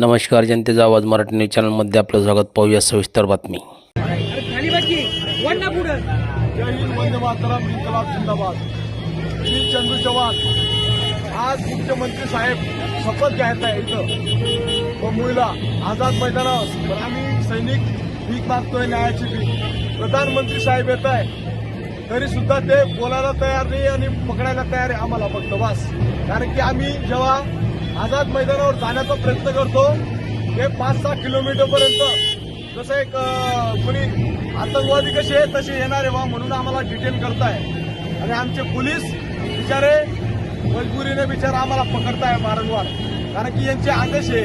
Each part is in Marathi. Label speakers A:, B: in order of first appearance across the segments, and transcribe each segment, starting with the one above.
A: नमस्कार जनतेचा आवाज मराठी न्यूज चॅनलमध्ये आपलं स्वागत. पाहूया सविस्तर बातमी.
B: खाली बाकी वन ना पुढं.
C: जय हिंद वंदे मातरम इन्कलाब जिंदाबाद. मी चंदू चव्हाण आज मुख्यमंत्री साहेब शपथ घ्यायचा आहे इथं. मुंबईला आझाद मैदानावर पण आम्ही सैनिक भीक मागतोय न्यायाची भीक. प्रधानमंत्री साहेब येत आहे. तरी सुद्धा ते बोलायला तयार नाही आणि पकडायला तयार आहे आम्हाला फक्त. बस. कारण की आम्ही जेव्हा आझाद मैदानावर जाण्याचा प्रयत्न करतो. हे पाच सहा किलोमीटर पर्यंत जसं एक कोणी आतंकवादी कसे आहे तसे येणारे वा म्हणून आम्हाला डिटेन करताय. आणि आमचे पोलीस बिचारे मजबुरीने बिचारे आम्हाला पकडताय वारंवार. कारण की यांचे आदेश आहे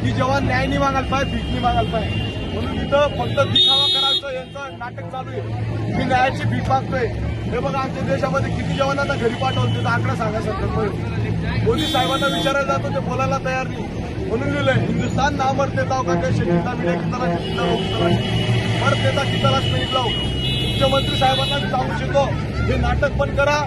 C: की जेव्हा न्याय नाही मागायला पाहिजे भीक नाही मागायला पाहिजे. म्हणून तिथं फक्त दिखावा करायचं यांचं नाटक चालू आहे. मी न्यायाची भीक मागतोय. हे बघा आमच्या देशामध्ये किती जवानांना घरी पाठवलं तिथं आकडा सांगा सरकार मोदी साहेबांना विचारायला जातो ते बोलायला तयार नाही. म्हणून लिहिलंय हिंदुस्थान ना मरते जाव का देश जिंदा मिळे की हो की नाही लावू. मुख्यमंत्री साहेबांना मी सांगू शकतो हे नाटक पण करा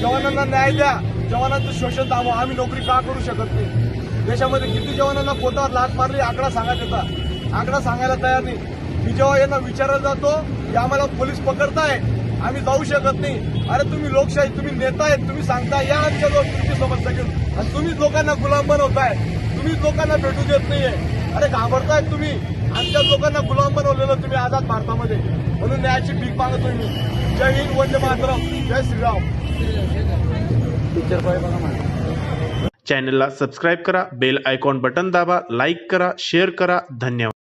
C: जवानांना न्याय द्या. जवानांचं शोषण थांबवा आम्ही नोकरी का करू शकत नाही? देशामध्ये किती जवानांना पोटावर लाट मारली आकडा सांगा त्याचा आकडा सांगायला तयार नाही. मी जेव्हा यांना विचारायला जातो की आम्हाला पोलीस पकडताय आम्ही जाऊ शकत नाही. अरे तुम्ही लोकशाही तुम्ही नेता आहेत तुम्ही सांगता या आमच्या लोक तुमची समस्या घेऊन आणि तुम्हीच लोकांना गुलाम बनवताय. तुम्हीच लोकांना भेटू देत नाहीये. अरे घाबरताय तुम्ही. आमच्या लोकांना गुलाम बनवलेलं तुम्ही आझाद भारतामध्ये. म्हणून न्यायाची भीक मागतोय मी. जय हिंद वंदे मातरम. जय श्रीराम.
D: चॅनलला सबस्क्राईब करा बेल आयकॉन बटन दाबा लाईक करा शेअर करा. धन्यवाद.